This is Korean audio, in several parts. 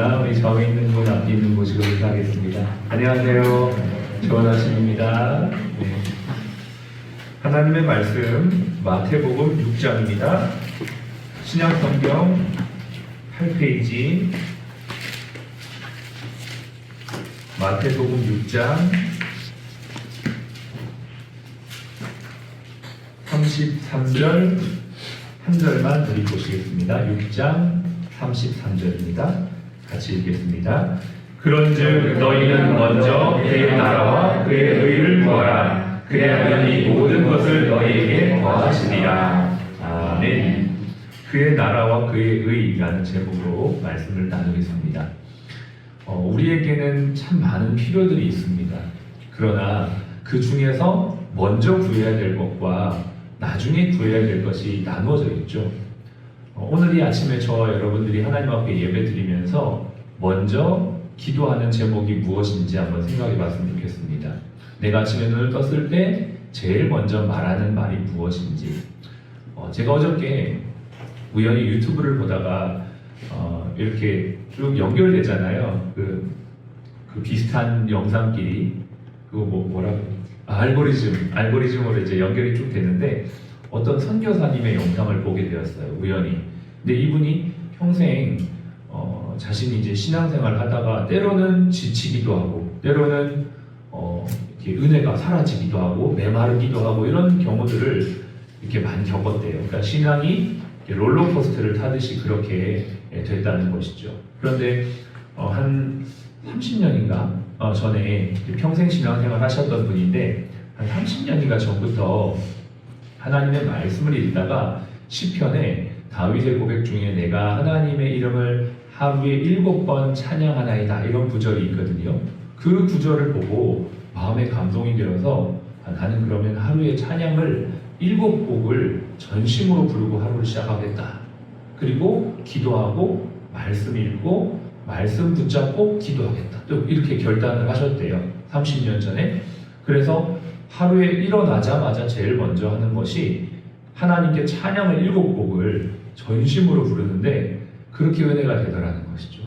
우리 좌우에 있는 분, 앞에 있는 모시고 인사하겠습니다. 안녕하세요. 아침입니다. 네. 하나님의 말씀 마태복음 6장입니다. 신약성경 8페이지 마태복음 6장 33절 한 절만 우리 보시겠습니다. 6장 33절입니다. 같이 읽겠습니다. 그런즉 너희는 먼저 그의 나라와 그의 의를 구하라. 그래야면 이 모든 것을 너희에게 더하시리라. 아멘. 그의 나라와 그의 의라는 제목으로 말씀을 나누겠습니다. 어, 우리에게는 참 많은 필요들이 있습니다. 그러나 그 중에서 먼저 구해야 될 것과 나중에 구해야 될 것이 나누어져 있죠. 어, 오늘 이 아침에 저와 여러분들이 하나님 앞에 예배 드리면서 먼저 기도하는 제목이 무엇인지 한번 생각해 봤으면 좋겠습니다. 내가 아침에 눈을 떴을 때 제일 먼저 말하는 말이 무엇인지. 어, 제가 어저께 우연히 유튜브를 보다가 어, 이렇게 쭉 연결되잖아요. 그, 그 비슷한 영상끼리 그거 뭐 뭐라고 아, 알고리즘 알고리즘으로 이제 연결이 쭉 되는데 어떤 선교사님의 영상을 보게 되었어요. 우연히. 근데 이분이 평생 어, 자신이 이제 신앙생활 하다가 때로는 지치기도 하고 때로는 어, 은혜가 사라지기도 하고 메마르기도 하고 이런 경우들을 이렇게 많이 겪었대요. 그러니까 신앙이 롤러코스터를 타듯이 그렇게 예, 됐다는 것이죠. 그런데 어, 한 30년인가 어, 전에 평생 신앙생활 하셨던 분인데 한 30년인가 전부터 하나님의 말씀을 읽다가 시편에 다윗의 고백 중에 내가 하나님의 이름을 하루에 일곱 번 찬양하나이다 이런 구절이 있거든요. 그 구절을 보고 마음에 감동이 되어서 아, 나는 그러면 하루에 찬양을 일곱 곡을 전심으로 부르고 하루를 시작하겠다. 그리고 기도하고 말씀 읽고 말씀 붙잡고 기도하겠다. 또 이렇게 결단을 하셨대요. 30년 전에. 그래서 하루에 일어나자마자 제일 먼저 하는 것이 하나님께 찬양을 일곱 곡을 전심으로 부르는데 그렇게 은혜가 되더라는 것이죠.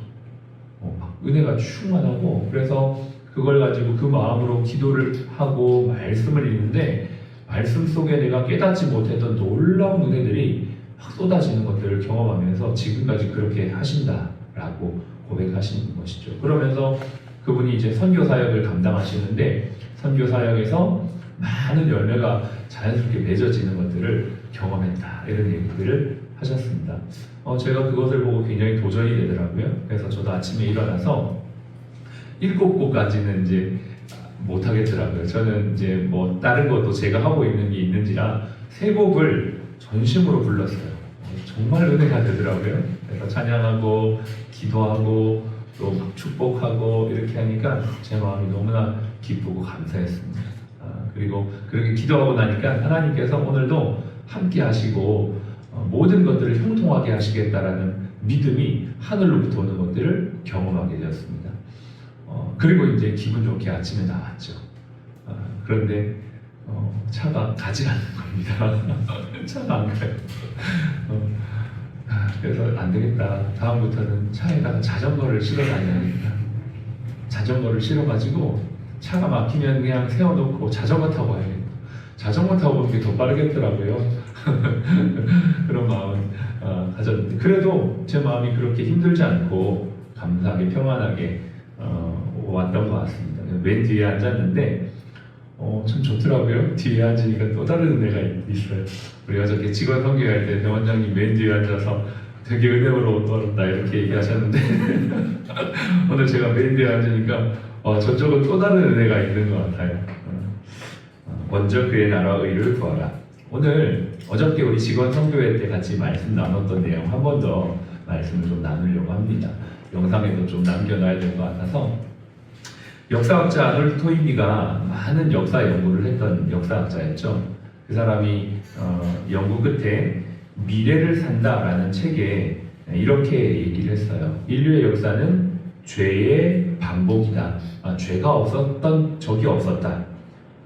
어, 막 은혜가 충만하고 그래서 그걸 가지고 그 마음으로 기도를 하고 말씀을 읽는데 말씀 속에 내가 깨닫지 못했던 놀라운 은혜들이 막 쏟아지는 것들을 경험하면서 지금까지 그렇게 하신다라고 고백하시는 것이죠. 그러면서 그분이 이제 선교 사역을 감당하시는데 선교 사역에서 많은 열매가 자연스럽게 맺어지는 것들을 경험했다 이런 얘기들을 하셨습니다. 어, 제가 그것을 보고 굉장히 도전이 되더라고요. 그래서 저도 아침에 일어나서 일곱 곡까지는 이제 못 하겠더라고요. 저는 이제 뭐 다른 것도 제가 하고 있는 게 있는지라 세 곡을 전심으로 불렀어요. 어, 정말 은혜가 되더라고요. 그래서 찬양하고 기도하고 또막 축복하고 이렇게 하니까 제 마음이 너무나 기쁘고 감사했습니다. 아, 그리고 그렇게 기도하고 나니까 하나님께서 오늘도 함께 하시고 어, 모든 것들을 형통하게 하시겠다라는 믿음이 하늘로부터 오는 것들을 경험하게 되었습니다. 어, 그리고 이제 기분 좋게 아침에 나왔죠. 아, 그런데 어, 차가 가지 않는 겁니다. 차가 안 가요. 어, 아, 그래서 안 되겠다. 다음부터는 차에다가 자전거를 실어 다녀야겠다. 자전거를 실어가지고 차가 막히면 그냥 세워놓고 자전거 타고 와야겠다. 자전거 타고 오는 게 더 빠르겠더라고요. 그런 마음 어, 가졌는데 그래도 제 마음이 그렇게 힘들지 않고 감사하게 평안하게 어, 왔던 것 같습니다. 맨 뒤에 앉았는데 어, 참 좋더라고요. 뒤에 앉으니까 또 다른 있- 있어요. 우리가 저렇게 직원 선교할 때 대원장님 맨 뒤에 앉아서 되게 은혜로 떨었다 이렇게 얘기하셨는데 오늘 제가 맨 뒤에 앉으니까 어, 저쪽은 또 다른 은혜가 있는 것 같아요. 어, 어, 먼저 그의 나라 의를 구하라. 오늘 어저께 우리 직원 선교회 때 같이 말씀 나눴던 내용 한 번 더 말씀을 좀 나누려고 합니다. 영상에도 좀 남겨놔야 될 것 같아서 역사학자 아놀드 토인비가 많은 역사 연구를 했던 역사학자였죠. 그 사람이 어, 연구 끝에 미래를 산다라는 책에 이렇게 얘기를 했어요. 인류의 역사는 죄의 반복이다. 아, 죄가 없었던 적이 없었다.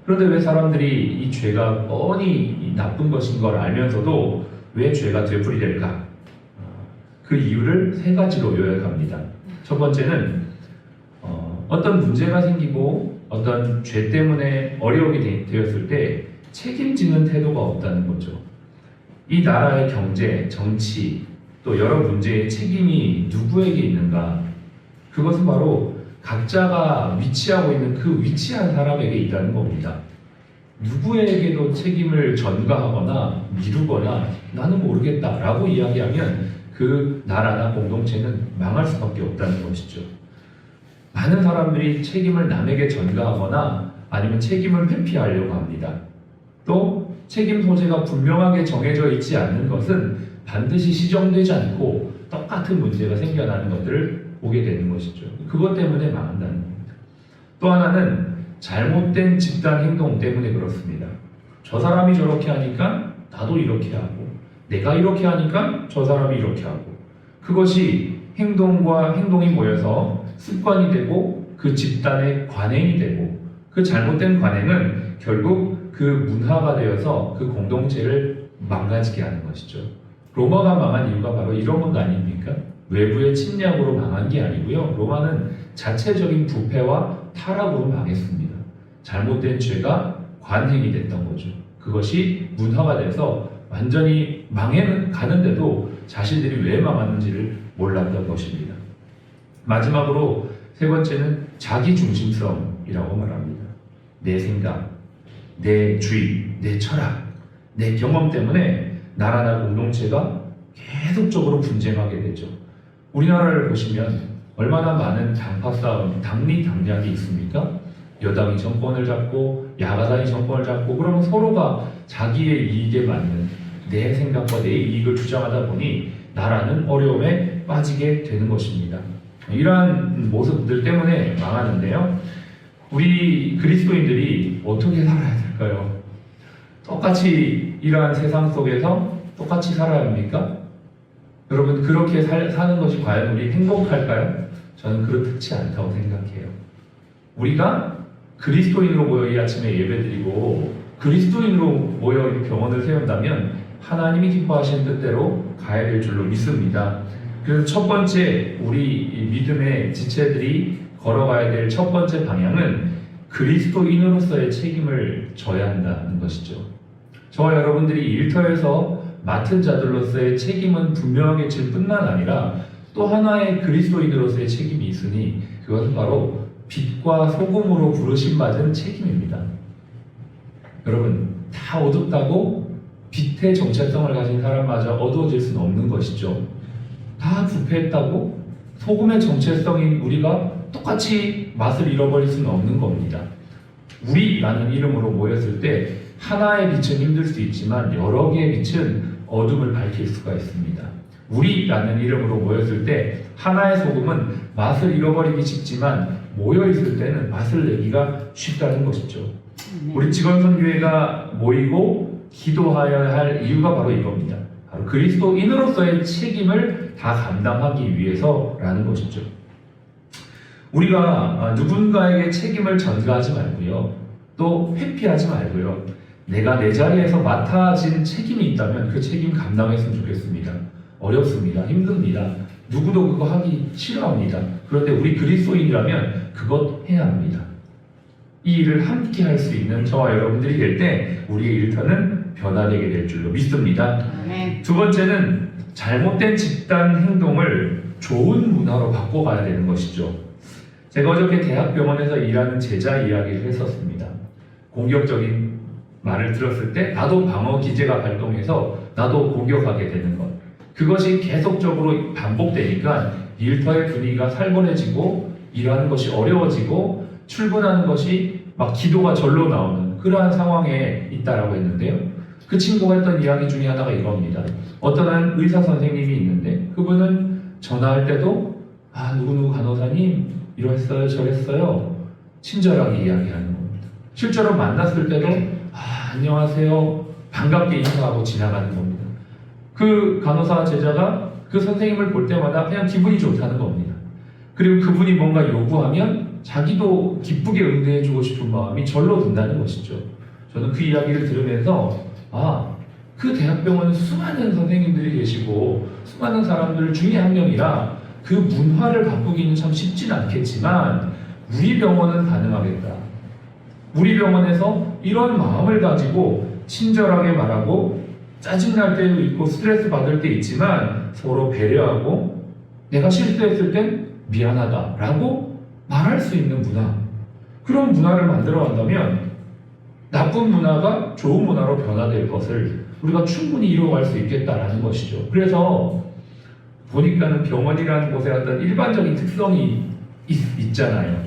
그런데 왜 사람들이 이 죄가 뻔히 이 나쁜 것인 걸 알면서도 왜 죄가 되풀이될까? 어, 그 이유를 세 가지로 요약합니다. 첫 번째는 어, 어떤 문제가 생기고 어떤 죄 때문에 어려움이 되- 되었을 때 책임지는 태도가 없다는 거죠. 이 나라의 경제, 정치, 또 여러 문제의 책임이 누구에게 있는가? 그것은 바로 각자가 위치하고 있는 그 위치한 사람에게 있다는 겁니다. 누구에게도 책임을 전가하거나 미루거나 나는 모르겠다라고 이야기하면 그 나라나 공동체는 망할 수밖에 없다는 것이죠. 많은 사람들이 책임을 남에게 전가하거나 아니면 책임을 회피하려고 합니다. 또 책임 소재가 분명하게 정해져 있지 않는 것은 반드시 시정되지 않고 똑같은 문제가 생겨나는 것들을 보게 되는 것이죠. 그것 때문에 망한다는 겁니다. 또 하나는 잘못된 집단 행동 때문에 그렇습니다. 저 사람이 저렇게 하니까 나도 이렇게 하고 내가 이렇게 하니까 저 사람이 이렇게 하고 그것이 행동과 행동이 모여서 습관이 되고 그 집단의 관행이 되고 그 잘못된 관행은 결국 그 문화가 되어서 그 공동체를 망가지게 하는 것이죠. 로마가 망한 이유가 바로 이런 것 아닙니까? 외부의 침략으로 망한 게 아니고요. 로마는 자체적인 부패와 타락으로 망했습니다. 잘못된 죄가 관행이 됐던 거죠. 그것이 문화가 돼서 완전히 망해 가는데도 자신들이 왜 망하는지를 몰랐던 것입니다. 마지막으로 세 번째는 자기 중심성이라고 말합니다. 내 생각, 내 주의, 내 철학, 내 경험 때문에 나라나 공동체가 계속적으로 분쟁하게 되죠. 우리나라를 보시면 얼마나 많은 당파 싸움, 당리 당략이 있습니까? 여당이 정권을 잡고 야가당이 정권을 잡고 그러면 서로가 자기의 이익에 맞는 내 생각과 내 이익을 주장하다 보니 나라는 어려움에 빠지게 되는 것입니다. 이러한 모습들 때문에 망하는데요. 우리 그리스도인들이 어떻게 살아야 될까요? 똑같이 이러한 세상 속에서 똑같이 살아야 합니까? 여러분 그렇게 살, 사는 것이 과연 우리 행복할까요? 저는 그렇지 않다고 생각해요. 우리가 그리스도인으로 모여 이 아침에 예배드리고 그리스도인으로 모여 이 병원을 세운다면 하나님이 기뻐하시는 뜻대로 가야 될 줄로 믿습니다. 그래서 첫 번째 우리 이 믿음의 지체들이 걸어가야 될 첫 번째 방향은 그리스도인으로서의 책임을 져야 한다는 것이죠. 저와 여러분들이 일터에서 맡은 자들로서의 책임은 분명하게 질 뿐만 아니라 또 하나의 그리스도인으로서의 책임이 있으니 그것은 바로 빛과 소금으로 부르심 받은 책임입니다. 여러분 다 어둡다고 빛의 정체성을 가진 사람마저 어두워질 수는 없는 것이죠. 다 부패했다고 소금의 정체성인 우리가 똑같이 맛을 잃어버릴 수는 없는 겁니다. 우리라는 이름으로 모였을 때 하나의 빛은 힘들 수 있지만 여러 개의 빛은 어둠을 밝힐 수가 있습니다. 우리라는 이름으로 모였을 때 하나의 소금은 맛을 잃어버리기 쉽지만 모여 있을 때는 맛을 내기가 쉽다는 것이죠. 우리 직원선교회가 모이고 기도하여야 할 이유가 바로 이겁니다. 바로 그리스도인으로서의 책임을 다 감당하기 위해서라는 것이죠. 우리가 아, 누군가에게 책임을 전가하지 말고요. 또 회피하지 말고요. 내가 내 자리에서 맡아진 책임이 있다면 그 책임 감당했으면 좋겠습니다. 어렵습니다. 힘듭니다. 누구도 그거 하기 싫어합니다. 그런데 우리 그리스도인이라면 그것 해야 합니다. 이 일을 함께 할 수 있는 저와 여러분들이 될 때 우리의 일터는 변화되게 될 줄로 믿습니다. 두 번째는 잘못된 집단 행동을 좋은 문화로 바꿔가야 되는 것이죠. 제가 어저께 대학병원에서 일하는 제자 이야기를 했었습니다. 공격적인 말을 들었을 때 나도 방어 기제가 발동해서 나도 공격하게 되는 것. 그것이 계속적으로 반복되니까 일터의 분위기가 살벌해지고 일하는 것이 어려워지고 출근하는 것이 막 기도가 절로 나오는 그러한 상황에 있다라고 했는데요. 그 친구가 했던 이야기 중에 하나가 이겁니다. 어떤 한 의사 선생님이 있는데 그분은 전화할 때도 아 누구누구 간호사님 이랬어요 저랬어요 친절하게 이야기하는 겁니다. 실제로 만났을 때도 아 안녕하세요 반갑게 인사하고 지나가는 겁니다. 그 간호사 제자가 그 선생님을 볼 때마다 그냥 기분이 좋다는 겁니다. 그리고 그분이 뭔가 요구하면 자기도 기쁘게 응대해주고 싶은 마음이 절로 든다는 것이죠. 저는 그 이야기를 들으면서 아, 그 대학병원은 수많은 선생님들이 계시고 수많은 사람들 중에 한 명이라 그 문화를 바꾸기는 참 쉽진 않겠지만 우리 병원은 가능하겠다. 우리 병원에서 이런 마음을 가지고 친절하게 말하고 짜증날 때도 있고 스트레스 받을 때 있지만 서로 배려하고 내가 실수했을 땐 미안하다 라고 말할 수 있는 문화 그런 문화를 만들어 간다면 나쁜 문화가 좋은 문화로 변화될 것을 우리가 충분히 이루어갈 수 있겠다라는 것이죠. 그래서 보니까는 병원이라는 곳에 어떤 일반적인 특성이 있, 잖아요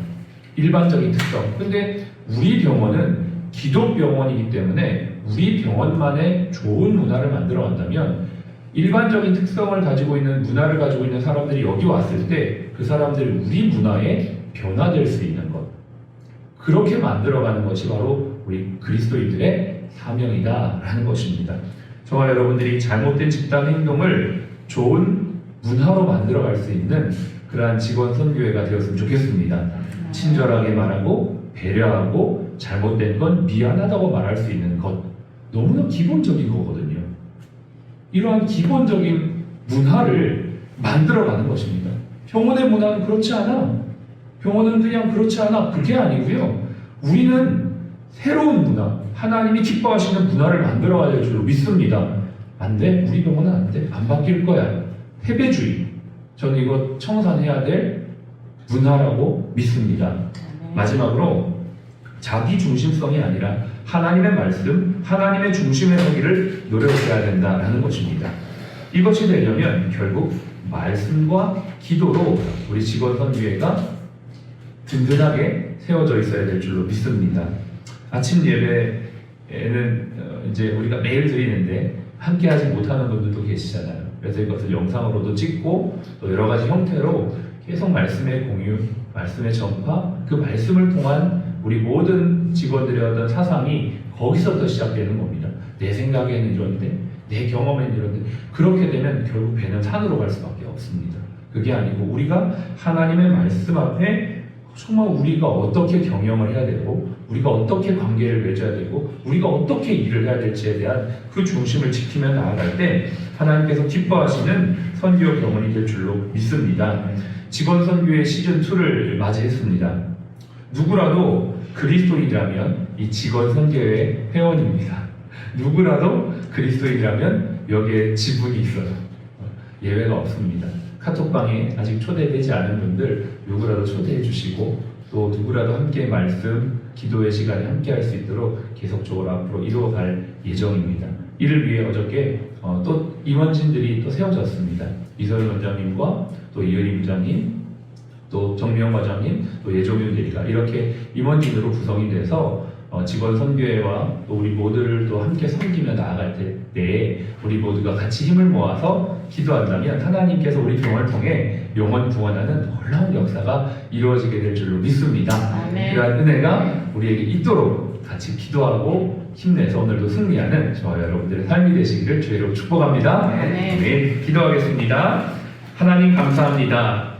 일반적인 특성. 근데 우리 병원은 기독 병원이기 때문에 우리 병원만의 좋은 문화를 만들어 간다면 일반적인 특성을 가지고 있는 문화를 가지고 있는 사람들이 여기 왔을 때 그 사람들이 우리 문화에 변화될 수 있는 것. 그렇게 만들어가는 것이 바로 우리 그리스도인들의 사명이다라는 것입니다. 저와 여러분들이 잘못된 집단 행동을 좋은 문화로 만들어갈 수 있는 그러한 직원 선교회가 되었으면 좋겠습니다. 친절하게 말하고 배려하고 잘못된 건 미안하다고 말할 수 있는 것 너무나 기본적인 거거든요. 이러한 기본적인 문화를 만들어가는 것입니다. 병원의 문화는 그렇지 않아. 병원은 그냥 그렇지 않아. 그게 아니고요. 우리는 새로운 문화, 하나님이 기뻐하시는 문화를 만들어가야 될 줄로 믿습니다. 안 돼? 우리 병원은 안 돼. 안 바뀔 거야. 패배주의. 저는 이거 청산해야 될 문화라고 믿습니다. 마지막으로 자기 중심성이 아니라 하나님의 말씀, 하나님의 중심에 서기를 노력해야 된다라는 것입니다. 이것이 되려면 결국 말씀과 기도로 우리 직원 선교회가 든든하게 세워져 있어야 될 줄로 믿습니다. 아침 예배에는 어, 이제 우리가 매일 드리는데 함께 하지 못하는 분들도 계시잖아요. 그래서 이것을 영상으로도 찍고 또 여러 가지 형태로 계속 말씀의 공유, 말씀의 전파, 그 말씀을 통한 우리 모든 직원들의 어떤 사상이 거기서부터 시작되는 겁니다. 내 생각에는 이런데, 내 경험에는 이런데, 그렇게 되면 결국 배는 산으로 갈 수밖에 없습니다. 그게 아니고 우리가 하나님의 말씀 앞에 정말 우리가 어떻게 경영을 해야 되고, 우리가 어떻게 관계를 맺어야 되고, 우리가 어떻게 일을 해야 될지에 대한 그 중심을 지키며 나아갈 때 하나님께서 기뻐하시는 선교 경험이 될 줄로 믿습니다. 직원 선교의 시즌 2를 맞이했습니다. 누구라도 그리스도인이라면 이 직원 선교의 회원입니다. 누구라도 그리스도인이라면 여기에 지분이 있어요. 예외가 없습니다. 카톡방에 아직 초대되지 않은 분들 누구라도 초대해 주시고 또 누구라도 함께 말씀, 기도의 시간에 함께 할 수 있도록 계속적으로 앞으로 이루어갈 예정입니다. 이를 위해 어저께 어, 또 임원진들이 또 세워졌습니다. 이설 원장님과 또 이효리 부장님, 또 정명 과장님, 또 예종윤 대리가 이렇게 임원진으로 구성이 돼서 어, 직원 선교회와 또 우리 모두를 또 함께 섬기며 나아갈 때, 때 우리 모두가 같이 힘을 모아서 기도한다면 하나님께서 우리 병을 통해 영원 구원하는 놀라운 역사가 이루어지게 될 줄로 믿습니다. 아멘. 그러한 은혜가 우리에게 있도록 같이 기도하고 힘내서 오늘도 승리하는 저와 여러분들의 삶이 되시기를 주의로 축복합니다. 아멘. 네, 기도하겠습니다. 하나님 감사합니다.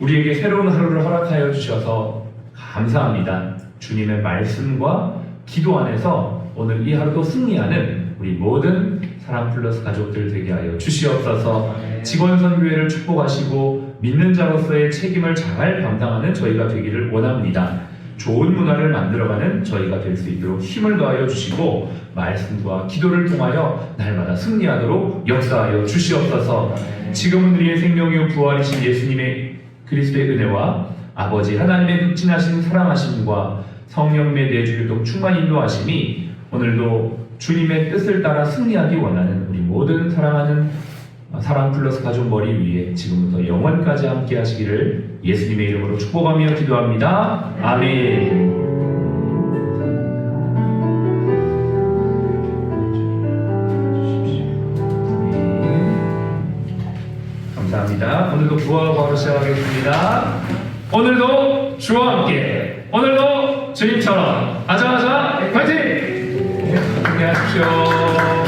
우리에게 새로운 하루를 허락하여 주셔서 감사합니다. 주님의 말씀과 기도 안에서 오늘 이 하루도 승리하는 우리 모든 사랑 플러스 가족들 되게 하여 주시옵소서. 직원 선 교회를 축복하시고 믿는 자로서의 책임을 잘 감당하는 저희가 되기를 원합니다. 좋은 문화를 만들어가는 저희가 될 수 있도록 힘을 더하여 주시고 말씀과 기도를 통하여 날마다 승리하도록 역사하여 주시옵소서. 지금은 우리의 생명이요 부활이신 예수님의 그리스도의 은혜와 아버지 하나님의 극진하신 사랑하심과 성령의 내주교독 충만 인도하심이 오늘도 주님의 뜻을 따라 승리하기 원하는 우리 모든 사랑하는 사랑 플러스 가족 머리 위에 지금부터 영원까지 함께 하시기를 예수님의 이름으로 축복하며 기도합니다. 아멘. 감사합니다. 오늘도 구하고 하루 시작하겠습니다. 오늘도 주와 함께, 오늘도 주님처럼 아자아자 파이팅! 함께 하십시오.